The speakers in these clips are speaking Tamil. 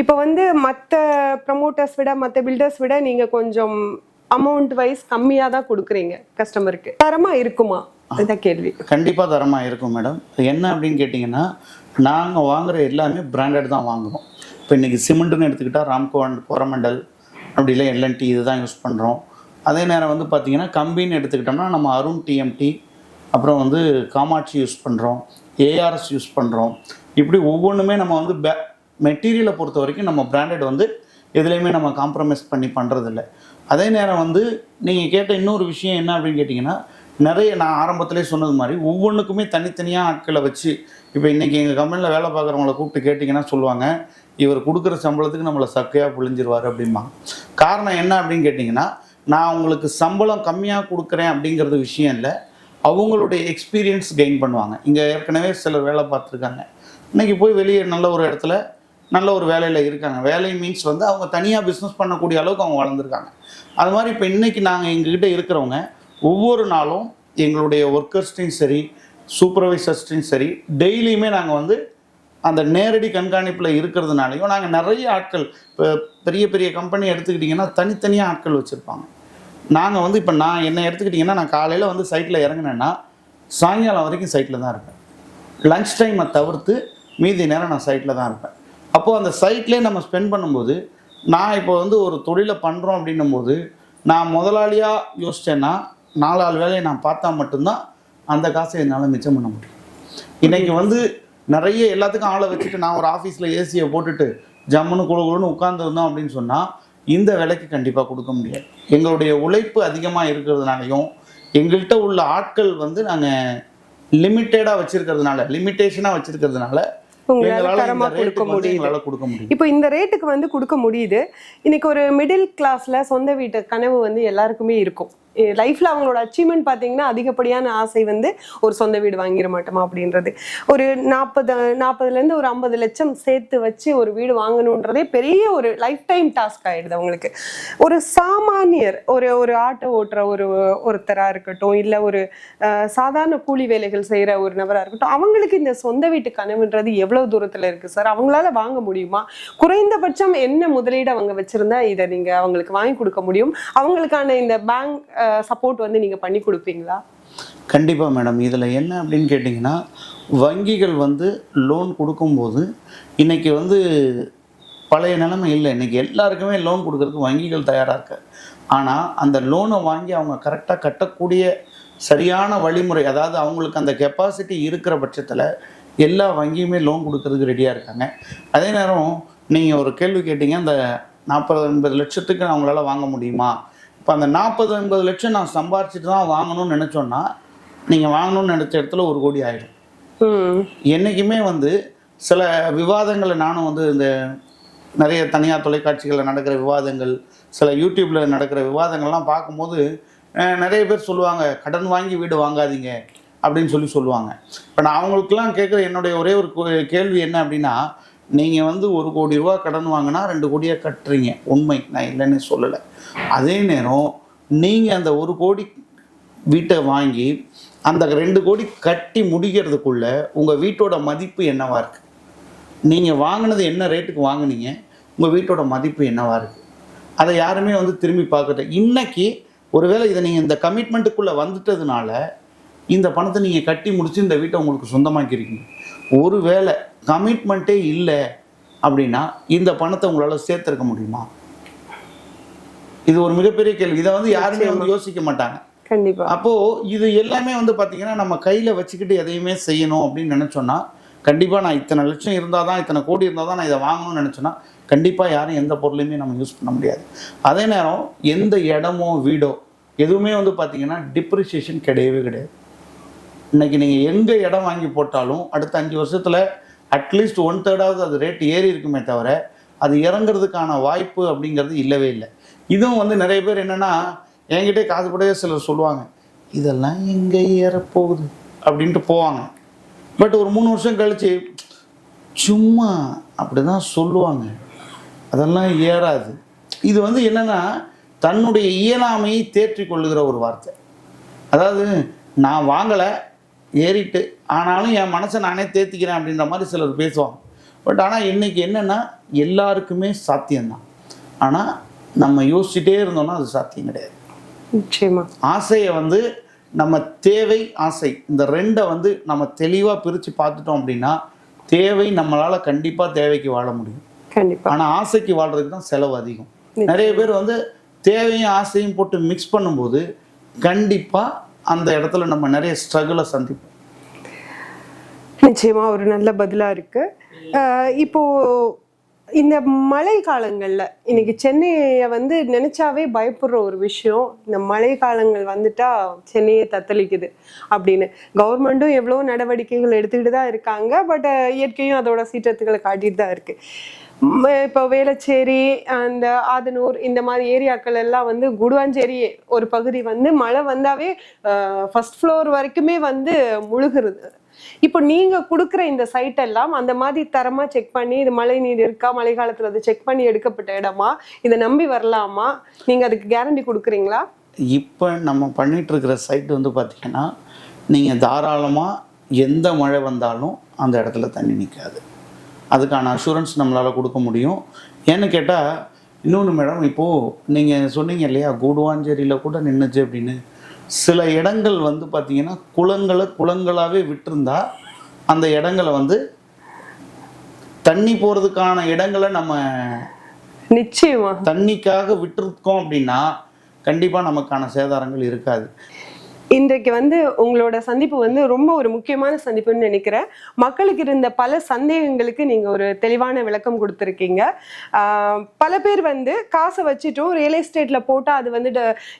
இப்போ வந்து மற்ற ப்ரமோட்டர்ஸ் விட மற்ற பில்டர்ஸ் விட நீங்க கொஞ்சம் அமௌண்ட் வைஸ் கம்மியா தான் கொடுக்குறீங்க கஸ்டமருக்கு தரமா இருக்குமா? இதான் கேள்வி. கண்டிப்பாக தரமாக இருக்கும் மேடம் என்ன அப்படின்னு கேட்டிங்கன்னா நாங்கள் வாங்குற எல்லாமே பிராண்டட் தான் வாங்குறோம். இப்போ இன்றைக்கி சிமெண்ட்டுன்னு எடுத்துக்கிட்டால் ராம்கோ அண்ட் கோரமண்டல் அப்படி இல்லை எல்என்டி இது தான் யூஸ் பண்ணுறோம் அதே நேரம் வந்து பார்த்திங்கன்னா கம்பின்னு எடுத்துக்கிட்டோம்னா நம்ம அருண் டிஎம்டி அப்புறம் வந்து காமாட்சி யூஸ் பண்ணுறோம் ஏஆர்எஸ் யூஸ் பண்ணுறோம் இப்படி ஒவ்வொன்றுமே நம்ம வந்து பே மெட்டீரியலை பொறுத்த வரைக்கும் நம்ம பிராண்டட் வந்து எதுலேயுமே நம்ம காம்ப்ரமைஸ் பண்ணி பண்ணுறதில்ல அதே நேரம் வந்து நீங்கள் கேட்ட இன்னொரு விஷயம் என்ன அப்படின்னு கேட்டிங்கன்னா நிறைய நான் ஆரம்பத்திலே சொன்னது மாதிரி ஒவ்வொன்றுக்குமே தனித்தனியாக ஆட்களை வச்சு இப்போ இன்றைக்கி எங்கள் கம்பெனியில் வேலை பார்க்குறவங்கள கூப்பிட்டு கேட்டிங்கன்னா சொல்லுவாங்க இவர் கொடுக்குற சம்பளத்துக்கு நம்மளை சக்கையாக புழிஞ்சிருவார் அப்படிம்பாங்க. காரணம் என்ன அப்படின்னு கேட்டிங்கன்னா நான் உங்களுக்கு சம்பளம் கம்மியாக கொடுக்குறேன் அப்படிங்கிறது விஷயம் இல்லை. அவங்களுடைய எக்ஸ்பீரியன்ஸ் கெயின் பண்ணுவாங்க. இங்கே ஏற்கனவே சிலர் வேலை பார்த்துருக்காங்க. இன்னைக்கு போய் வெளியே நல்ல ஒரு இடத்துல நல்ல ஒரு வேலையில் இருக்காங்க. வேலை மீன்ஸ் வந்து அவங்க தனியாக பிஸ்னஸ் பண்ணக்கூடிய அளவுக்கு அவங்க வளர்ந்துருக்காங்க. அது மாதிரி இப்போ இன்றைக்கி நாங்கள் எங்ககிட்ட இருக்கிறவங்க ஒவ்வொரு நாளும் எங்களுடைய ஒர்க்கர்ஸ்டையும் சரி சூப்பர்வைசர்ஸ்டையும் சரி டெய்லியுமே நாங்கள் வந்து அந்த நேரடி கண்காணிப்பில் இருக்கிறதுனாலையும் நாங்கள் நிறைய ஆட்கள் இப்போ பெரிய பெரிய கம்பெனி எடுத்துக்கிட்டிங்கன்னா தனித்தனியாக ஆட்கள் வச்சுருப்பாங்க. நாங்கள் வந்து இப்போ நான் என்ன எடுத்துக்கிட்டிங்கன்னா நான் காலையில் வந்து சைட்டில் இறங்கினேன்னா சாயங்காலம் வரைக்கும் சைட்டில் தான் இருப்பேன். லன்ச் டைமை தவிர்த்து மீதி நேரம் நான் சைட்டில் தான் இருப்பேன். அப்போது அந்த சைட்லேயே நம்ம ஸ்பெண்ட் பண்ணும்போது நான் இப்போ வந்து ஒரு தொழிலை பண்ணுறோம் அப்படின்னும் போது நான் முதலாளியாக யோசித்தேன்னா நாலாள் வேலையை நான் பார்த்தா மட்டும்தான் அந்த காசை என்னால் மிச்சம் பண்ண முடியும். இன்றைக்கி வந்து நிறைய எல்லாத்துக்கும் ஆளை வச்சுட்டு நான் ஒரு ஆஃபீஸில் ஏசியை போட்டுட்டு ஜம்முன்னு குழு குழுன்னு உட்காந்துருந்தோம் அப்படின்னு சொன்னால் இந்த விலைக்கு கண்டிப்பாக கொடுக்க முடியாது. எங்களுடைய உழைப்பு அதிகமாக இருக்கிறதுனாலையும் எங்கள்கிட்ட உள்ள ஆட்கள் வந்து நாங்கள் லிமிட்டடாக வச்சுருக்கிறதுனால லிமிட்டேஷனாக வச்சுருக்கிறதுனால உங்களால தரமா கொடுக்க முடியுது. இப்போ இந்த ரேட்டுக்கு வந்து கொடுக்க முடியுது. இன்னைக்கு ஒரு மிடில் கிளாஸ்ல சொந்த வீட்டு கனவு வந்து எல்லாருக்குமே இருக்கும். லைஃப்ல அவங்களோட அச்சீவ்மெண்ட் பார்த்தீங்கன்னா அதிகப்படியான ஆசை வந்து ஒரு சொந்த வீடு வாங்கிட மாட்டோமா அப்படின்றது. ஒரு நாற்பது நாற்பதுலேருந்து ஒரு ஐம்பது லட்சம் சேர்த்து வச்சு ஒரு வீடு வாங்கணுன்றதே பெரிய ஒரு லைஃப் டைம் டாஸ்க் ஆயிடுது அவங்களுக்கு. ஒரு சாமானியர் ஒரு ஒரு ஆட்டோ ஓட்டுற ஒரு ஒருத்தராக இருக்கட்டும் இல்லை ஒரு அஹ், சாதாரண கூலி வேலைகள் செய்கிற ஒரு நபராக இருக்கட்டும் அவங்களுக்கு இந்த சொந்த வீட்டு கனவுன்றது எவ்வளவு தூரத்தில் இருக்கு சார்? அவங்களால வாங்க முடியுமா? குறைந்தபட்சம் என்ன முதலீடு அவங்க வச்சிருந்தா இதை நீங்க அவங்களுக்கு வாங்கி கொடுக்க முடியும்? அவங்களுக்கான இந்த பேங்க் சப்போர்ட் வந்து நீங்கள் பண்ணி கொடுப்பீங்களா? கண்டிப்பாக மேடம் இதில் என்ன அப்படின்னு கேட்டிங்கன்னா வங்கிகள் வந்து லோன் கொடுக்கும்போது இன்றைக்கி வந்து பழைய நிலைமை இல்லை. இன்றைக்கி எல்லாருக்குமே லோன் கொடுக்கறதுக்கு வங்கிகள் தயாராக இருக்கு. ஆனால் அந்த லோனை வாங்கி அவங்க கரெக்டாக கட்டக்கூடிய சரியான வழிமுறை அதாவது அவங்களுக்கு அந்த கெப்பாசிட்டி இருக்கிற பட்சத்தில் எல்லா வங்கியுமே லோன் கொடுக்கறதுக்கு ரெடியாக இருக்காங்க. அதே நேரம் நீங்கள் ஒரு கேள்வி கேட்டிங்க அந்த நாற்பது எண்பது லட்சத்துக்கு அவங்களால வாங்க முடியுமா? இப்போ அந்த நாற்பது எண்பது லட்சம் நான் சம்பாரிச்சிட்டு தான் வாங்கணும்னு நினச்சோன்னா நீங்கள் வாங்கணும்னு நினச்ச இடத்துல ஒரு கோடி ஆயிடும். ம். என்றைக்குமே வந்து சில விவாதங்களை நானும் வந்து இந்த நிறைய தனியார் தொலைக்காட்சிகளில் நடக்கிற விவாதங்கள் சில யூடியூப்பில் நடக்கிற விவாதங்கள்லாம் பார்க்கும்போது நிறைய பேர் சொல்லுவாங்க கடன் வாங்கி வீடு வாங்காதீங்க அப்படின்னு சொல்லி சொல்லுவாங்க. இப்போ நான் அவங்களுக்குலாம் கேட்குற என்னுடைய ஒரே ஒரு கேள்வி என்ன அப்படின்னா நீங்கள் வந்து ஒரு கோடி ரூபா கடன் வாங்கினா ரெண்டு கோடியாக கட்டுறீங்க. உண்மை. நான் இல்லைன்னு சொல்லலை. அதே நேரம் நீங்கள் அந்த ஒரு கோடி வீட்டை வாங்கி அந்த ரெண்டு கோடி கட்டி முடிக்கிறதுக்குள்ள உங்கள் வீட்டோட மதிப்பு என்னவாக இருக்குது நீங்கள் வாங்கினது என்ன ரேட்டுக்கு வாங்கினீங்க? உங்கள் வீட்டோட மதிப்பு என்னவாக இருக்குது அதை யாருமே வந்து திரும்பி பார்க்கல. இன்னைக்கு ஒருவேளை இதை நீங்கள் இந்த கமிட்மெண்ட்டுக்குள்ளே வந்துட்டதுனால இந்த பணத்தை நீங்கள் கட்டி முடித்து இந்த வீட்டை உங்களுக்கு சொந்தமாக்கிருக்கீங்க ஒருவேளை கமிட்மெண்ட்டே இல்லை அப்படின்னா இந்த பணத்தை உங்களால் சேர்த்திருக்க முடியுமா? இது ஒரு மிகப்பெரிய கேள்வி. இதை வந்து யாருமே வந்து யோசிக்க மாட்டாங்க. கண்டிப்பா. அப்போ இது எல்லாமே வந்து பாத்தீங்கன்னா நம்ம கையில வச்சுக்கிட்டு எதையுமே செய்யணும் அப்படின்னு நினைச்சோன்னா கண்டிப்பா நான் இத்தனை லட்சம் இருந்தால் தான் இத்தனை கோடி இருந்தால் தான் நான் இதை வாங்கணும்னு நினைச்சேன்னா கண்டிப்பா யாரும் எந்த பொருளையுமே நம்ம யூஸ் பண்ண முடியாது. அதே நேரம் எந்த இடமோ வீடோ எதுவுமே வந்து பாத்தீங்கன்னா டிப்ரிசியேஷன் கிடையவே கிடையாது. இன்னைக்கு நீங்கள் எங்கே இடம் வாங்கி போட்டாலும் அடுத்த அஞ்சு வருஷத்தில் அட்லீஸ்ட் ஒன் தேர்டாவது அது ரேட் ஏறி இருக்குமே தவிர அது இறங்குறதுக்கான வாய்ப்பு அப்படிங்கிறது இல்லவே இல்லை. இதுவும் வந்து நிறைய பேர் என்னென்னா என்கிட்டே காதுபடையே சிலர் சொல்லுவாங்க இதெல்லாம் எங்கே ஏறப்போகுது? அப்படின்ட்டு போவாங்க. பட் ஒரு மூணு வருஷம் கழித்து சும்மா அப்படி தான் சொல்லுவாங்க. அதெல்லாம் ஏறாது. இது வந்து என்னென்னா தன்னுடைய இயலாமையை தேற்றிக் கொள்ளுகிற ஒரு வார்த்தை. அதாவது நான் வாங்கலை ஏறிட்டு ஆனாலும் என் மனசை நானே தேத்திக்கிறேன் அப்படின்ற மாதிரி சிலர் பேசுவாங்க. பட் ஆனால் இன்னைக்கு என்னன்னா எல்லாருக்குமே சாத்தியம்தான். ஆனால் நம்ம யோசிச்சுட்டே இருந்தோம்னா அது சாத்தியம் கிடையாது. நிச்சயமா. ஆசையை வந்து நம்ம தேவை ஆசை. இந்த ரெண்டை வந்து நம்ம தெளிவாக பிரித்து பார்த்துட்டோம் அப்படின்னா தேவை நம்மளால் கண்டிப்பாக தேவைக்கு வாழ முடியும். கண்டிப்பா. ஆனால் ஆசைக்கு வாழ்றதுக்கு தான் செலவு அதிகம். நிறைய பேர் வந்து தேவையும் ஆசையும் போட்டு மிக்ஸ் பண்ணும்போது கண்டிப்பாக அந்த இடத்துல நம்ம நிறைய ஸ்ட்ரகிளை சந்திப்போம். நிச்சயமா ஒரு நல்ல பதிலா இருக்கு. இப்போ இந்த மழை காலங்கள்ல இன்னைக்கு சென்னையை வந்து நினைச்சாவே பயப்படுற ஒரு விஷயம் இந்த மழை காலங்கள் வந்துட்டா சென்னையை தத்தளிக்குது அப்படின்னு. கவர்மெண்ட்டும் எவ்வளோ நடவடிக்கைகள் எடுத்துக்கிட்டு தான் இருக்காங்க பட் இயற்கையும் அதோட சீற்றத்துக்களை காட்டிட்டு தான் இருக்கு. இப்போ வேளச்சேரி அந்த ஆதனூர் இந்த மாதிரி ஏரியாக்கள் எல்லாம் வந்து குடுவாஞ்சேரி ஒரு பகுதி வந்து மழை வந்தாவே ஃபர்ஸ்ட் ஃப்ளோர் வரைக்குமே வந்து முழுகிறது. இப்போ நீங்க கொடுக்குற இந்த சைட் எல்லாம் அந்த மாதிரி தரமா செக் பண்ணி இது மழை நீர் இருக்கா மழை காலத்துல அது செக் பண்ணி எடுக்கப்பட்ட இடமா? இதை நம்பி வரலாமா? நீங்க அதுக்கு கேரண்டி கொடுக்குறீங்களா? இப்போ நம்ம பண்ணிட்டு இருக்கிற சைட் வந்து பார்த்திங்கன்னா நீங்கள் தாராளமாக எந்த மழை வந்தாலும் அந்த இடத்துல தண்ணி நிற்காது அதுக்கான அஷூரன்ஸ் நம்மளால் கொடுக்க முடியும். ஏன்னு கேட்டால் இன்னொன்று மேடம் இப்போது நீங்கள் சொன்னீங்க இல்லையா கூடுவாஞ்சேரியில் கூட நின்றுச்சு அப்படின்னு. சில இடங்கள் வந்து பார்த்தீங்கன்னா குளங்களை குளங்களாகவே விட்டிருந்தா அந்த இடங்களை வந்து தண்ணி போகிறதுக்கான இடங்களை நம்ம நிச்சயமா. தண்ணிக்காக விட்டிருக்கோம் அப்படின்னா கண்டிப்பாக நமக்கான சேதாரங்கள் இருக்காது. இன்றைக்கு வந்து உங்களோட சந்திப்பு வந்து ரொம்ப ஒரு முக்கியமான சந்திப்புன்னு நினைக்கிறேன். மக்களுக்கு இருந்த பல சந்தேகங்களுக்கு நீங்க ஒரு தெளிவான விளக்கம் கொடுத்துருக்கீங்க. பல பேர் வந்து காசை வச்சுட்டும் ரியல் எஸ்டேட்ல போட்டா அது வந்து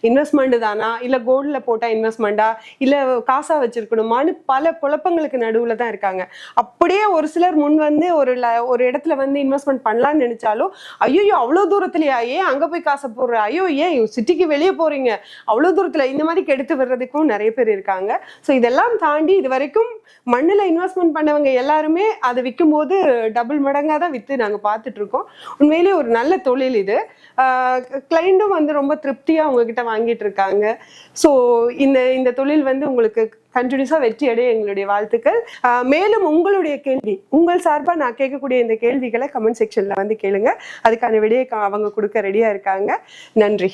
இன்வெஸ்ட்மெண்ட் தானா? இல்ல கோல்டில் போட்டா இன்வெஸ்ட்மெண்டா இல்ல காசா வச்சிருக்கணுமான்னு பல குழப்பங்களுக்கு நடுவுல தான் இருக்காங்க. அப்படியே ஒரு சிலர் முன் வந்து ஒரு ல- ஒரு இடத்துல வந்து இன்வெஸ்ட்மெண்ட் பண்ணலாம்னு நினைச்சாலும் ஐயோ அவ்வளோ தூரத்துலயா? ஏன் அங்க போய் காசை போடுற? ஐயோ ஏன் சிட்டிக்கு வெளியே போறீங்க? அவ்வளோ தூரத்துல இந்த மாதிரி கெடுத்து வர்றதுக்கும் நிறைய பேர் இருக்காங்க. ஸோ இதெல்லாம் தாண்டி இது வரைக்கும் மண்ணில் இன்வெஸ்ட்மெண்ட் பண்ணவங்க எல்லாருமே அதை விற்கும் போது டபுள் மடங்காக தான் விற்று நாங்கள் பார்த்துட்டு இருக்கோம். உண்மையிலேயே ஒரு நல்ல தொழில் இது. கிளைண்ட்டும் வந்து ரொம்ப திருப்தியாக உங்ககிட்ட வாங்கிட்டு இருக்காங்க. ஸோ இந்த இந்த தொழில் வந்து உங்களுக்கு கண்டினியூஸாக வெற்றி அடைய எங்களுடைய வாழ்த்துக்கள். மேலும் உங்களுடைய கேள்வி உங்கள் சார்பாக நான் கேட்கக்கூடிய இந்த கேள்விகளை கமெண்ட் செக்ஷனில் வந்து கேளுங்க. அதுக்கான விடையை அவங்க கொடுக்க ரெடியாக இருக்காங்க. நன்றி.